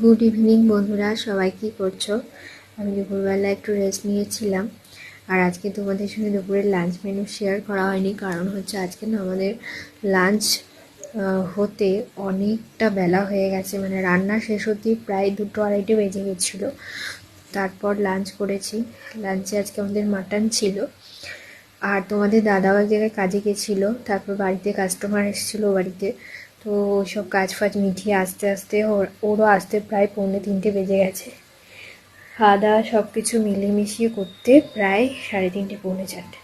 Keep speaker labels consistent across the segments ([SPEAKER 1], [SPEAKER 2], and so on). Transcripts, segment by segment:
[SPEAKER 1] Good evening বন্ধুরা, সবাই কি করছ? আমি দুপুরবেলা একটু রেস্ট নিয়েছিলাম, আর আজকে তোমাদের সঙ্গে দুপুরের লাঞ্চ মেনু শেয়ার করা হয়নি, কারণ হচ্ছে আজকে না আমাদের লাঞ্চ হতে অনেকটা বেলা হয়ে গেছে মানে রান্না শেষ হতে প্রায় দুটো আড়াইটে বেজে গেছিল। তারপর লাঞ্চ করেছি। লাঞ্চে আজকে আমাদের মাটন ছিল, আর তোমাদের দাদাও এক জায়গায় কাজে গেছিল, তারপর বাড়িতে কাস্টমার এসেছিল বাড়িতে। তো সব কাজ ফাজ মিটিয়ে আস্তে আস্তে ওর- ওরও আসতে প্রায় পৌনে তিনটে বেজে গেছে। খাওয়া দাওয়া সব কিছু মিলেমিশিয়ে করতে প্রায় সাড়ে তিনটে, পৌনে চারটে।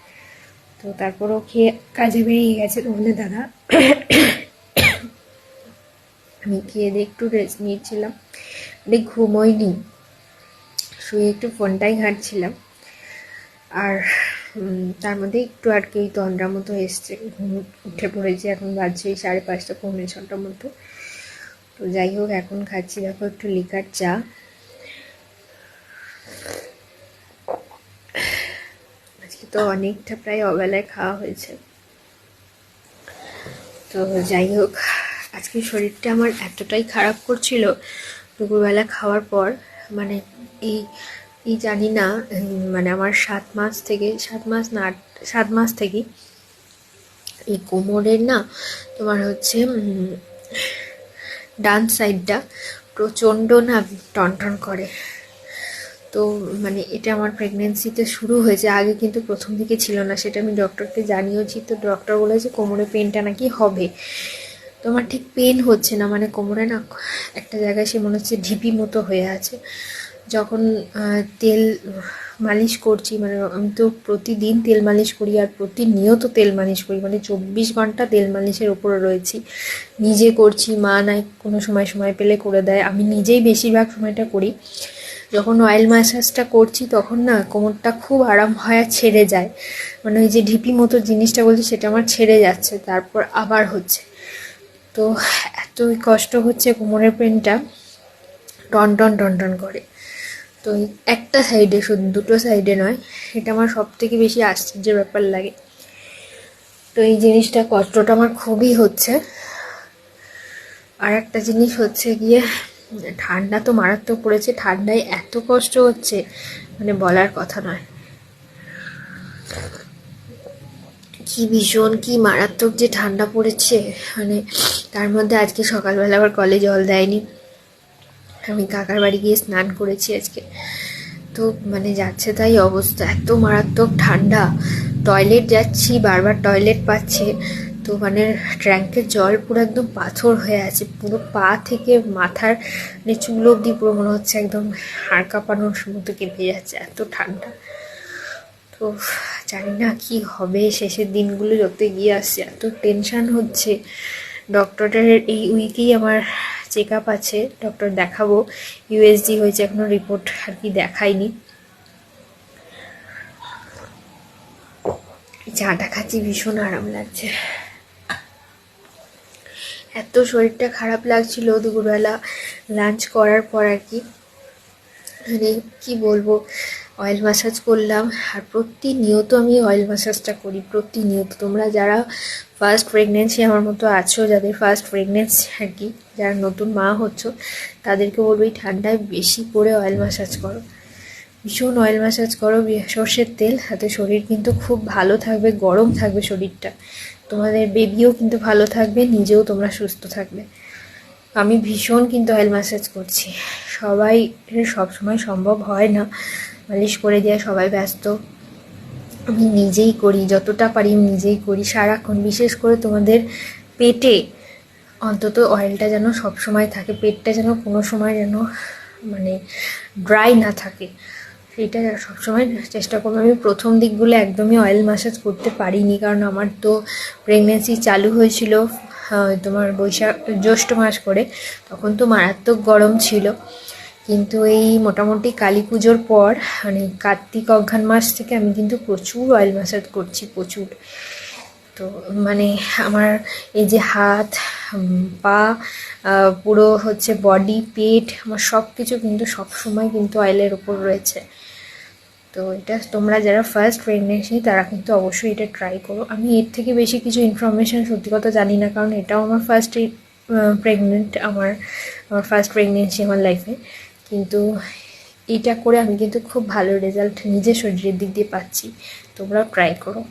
[SPEAKER 1] তো তারপরও খেয়ে কাজে বেরিয়ে গেছে তোমাদের দাদা। আমি খেয়ে দিয়ে একটু রেস্ট নিয়েছিলাম। মানে ঘুমোইনি। শুয়ে একটু ফোনটাই ঘাঁটছিলাম। আর তার মধ্যে একটু আর কি তন্দ্রার মতো এসছে। ঘুম উঠে পড়েছে, এখন বাজছে সাড়ে পাঁচটা, পৌনে ছটার মতো। তো যাই হোক, এখন খাচ্ছি। দেখো, একটু লিকার চা। আজকে তো অনেকটা প্রায় অবেলায় খাওয়া হয়েছে। তো যাই হোক, আজকে শরীরটা আমার এতটাই খারাপ করছিল, দুপুরবেলা খাওয়ার পর মানে এই এই জানি না মানে আমার সাত মাস থেকে, সাত মাস না, আট, সাত মাস থেকে এই কোমরের না তোমার হচ্ছে ডান সাইডটা প্রচণ্ড না টনটন করে। তো মানে এটা আমার প্রেগনেন্সিতে শুরু হয়েছে, আগে কিন্তু প্রথম দিকে ছিল না, সেটা আমি ডক্টরকে জানিয়েছি, তো ডক্টর বলেছে কোমরে পেনটা নাকি হবে। তো আমার ঠিক পেন হচ্ছে না মানে কোমরে না একটা জায়গায় সে মনে হচ্ছে ঢিপি মতো হয়ে আছে। যখন তেল মালিশ করছি মানে আমি তো প্রতিদিন তেল মালিশ করি আর প্রতিনিয়ত তেল মালিশ করি মানে চব্বিশ ঘণ্টা তেল মালিশের ওপরে রয়েছি। নিজে করছি, মা নাই কোনো সময় সময় পেলে করে দেয়। আমি নিজেই বেশিরভাগ সময়টা করি। যখন অয়েল ম্যাসাজটা করছি, তখন না কোমরটা খুব আরাম হয় আর ছেড়ে যায়। মানে ওই যে ঢিপি মতো জিনিসটা বলছি, সেটা আমার ছেড়ে যাচ্ছে, তারপর আবার হচ্ছে। তো এতই কষ্ট হচ্ছে কোমরের পেনটা টন টন টন টন করে। তো একটা সাইডে শুধু, দুটো সাইডে নয় এটা আমার সব থেকে বেশি আশ্চর্যের ব্যাপার লাগে। তো এই জিনিসটা কষ্টটা আমার খুবই হচ্ছে। আর একটা জিনিস হচ্ছে গিয়ে, ঠান্ডা তো মারাত্মক পড়েছে, ঠান্ডায় এত কষ্ট হচ্ছে মানে বলার কথা নয়। কি ভীষণ, কি মারাত্মক যে ঠান্ডা পড়েছে মানে তার মধ্যে আজকে সকালবেলা আবার কলে জল দেয়নি। আমি কাকার বাড়ি গিয়ে স্নান করেছি আজকে। তো মানে যাচ্ছে তাই অবস্থা, এত মারাত্মক ঠান্ডা। টয়লেট যাচ্ছি, বারবার টয়লেট পাচ্ছে। তো মানে ট্যাঙ্কের জল পুরো একদম পাথর হয়ে আছে, পুরো পা থেকে মাথার মানে চুল অবধি পুরো মনে হচ্ছে একদম হাড় কাঁপানোর মতো কেঁপে যাচ্ছে, এত ঠান্ডা। তো জানি না কি হবে, শেষের দিনগুলো যত গিয়ে আসছে, এত টেনশান হচ্ছে। ডক্টরের এই উইকেই আমার চেক আপ আছে ডক্টর দেখাবো। ইউএসজি হয়েছে এখনও রিপোর্ট আর কি দেখাইনি চাটা খাচ্ছি ভীষণ আরাম লাগছে। এত শরীরটা খারাপ লাগছিল দুপুরবেলা লাঞ্চ করার পর আর কি। মানে কি বলব? অয়েল ম্যাসাজ করলাম। আর প্রতিনিয়ত আমি অয়েল ম্যাসাজটা করি, প্রতিনিয়ত। তোমরা যারা ফার্স্ট প্রেগনেন্সি আমার মতো আছো, যাদের ফার্স্ট প্রেগনেন্সি আর কি, যারা নতুন মা হচ্ছ, তাদেরকে বলব এই ঠান্ডায় বেশি করে অয়েল ম্যাসাজ করো। ভীষণ অয়েল ম্যাসাজ করো, সর্ষের তেল, তাতে শরীর কিন্তু খুব ভালো থাকবে, গরম থাকবে শরীরটা। তোমাদের বেবিও কিন্তু ভালো থাকবে, নিজেও তোমরা সুস্থ থাকবে। আমি ভীষণ কিন্তু অয়েল ম্যাসাজ করছি। সবাই, সবসময় সম্ভব হয় না মালিশ করে দেওয়া সবাই ব্যস্ত। আমি নিজেই করি, যতটা পারি নিজেই করি। সারাক্ষণ বিশেষ করে তোমাদের পেটে অন্তত অয়েলটা যেন সব সময় থাকে, পেটটা যেন কোনো সময় যেন মানে ড্রাই না থাকে, সেটা সবসময় চেষ্টা করব। আমি প্রথম দিকগুলো একদমই অয়েল ম্যাসাজ করতে পারিনি, কারণ আমার তো প্রেগনেন্সি চালু হয়েছিল তোমার বৈশাখ জ্যৈষ্ঠ মাস করে, তখন তো মারাত্মক গরম ছিল। কিন্তু এই মোটামুটি কালী পুজোর পর মানে কার্তিক অঘ্রান মাস থেকে আমি কিন্তু প্রচুর অয়েল ম্যাসাজ করছি, প্রচুর। তো মানে আমার এই যে হাত পা পুরো হচ্ছে বডি পেট, আমার সব কিছু কিন্তু সব সময় কিন্তু অয়েলের ওপর রয়েছে। তো এটা তোমরা যারা ফার্স্ট প্রেগনেন্সি তারা কিন্তু অবশ্যই এটা ট্রাই করো। আমি এর থেকে বেশি কিছু ইনফরমেশান সত্যি কথা জানি না, কারণ এটাও আমার ফার্স্ট প্রেগনেন্ট আমার আমার ফার্স্ট প্রেগনেন্সি আমার লাইফে কিন্তু এইটা করে আমি কিন্তু খুব ভালো রেজাল্ট নিজের শরীরের দিক দিয়ে পাচ্ছি। তোমরাও ট্রাই করো।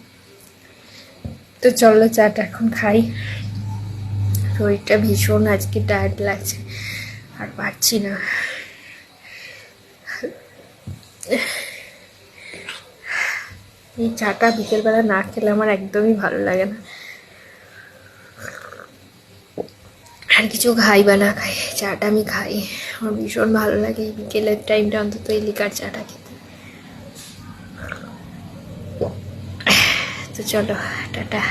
[SPEAKER 1] তো চলো চাটা এখন খাই। শরীরটা ভীষণ আজকে টায়ার্ড লাগছে, আর পারছি না। এই চাটা বিকেলবেলা না খেলে আমার একদমই ভালো লাগে না। আর কিছু খাই বা না খাই চাটা আমি খাই। আমার ভীষণ ভালো লাগে বিকেলের টাইমটা অন্তত এই লিকার চাটা খেতে। তো চলো, টাটা।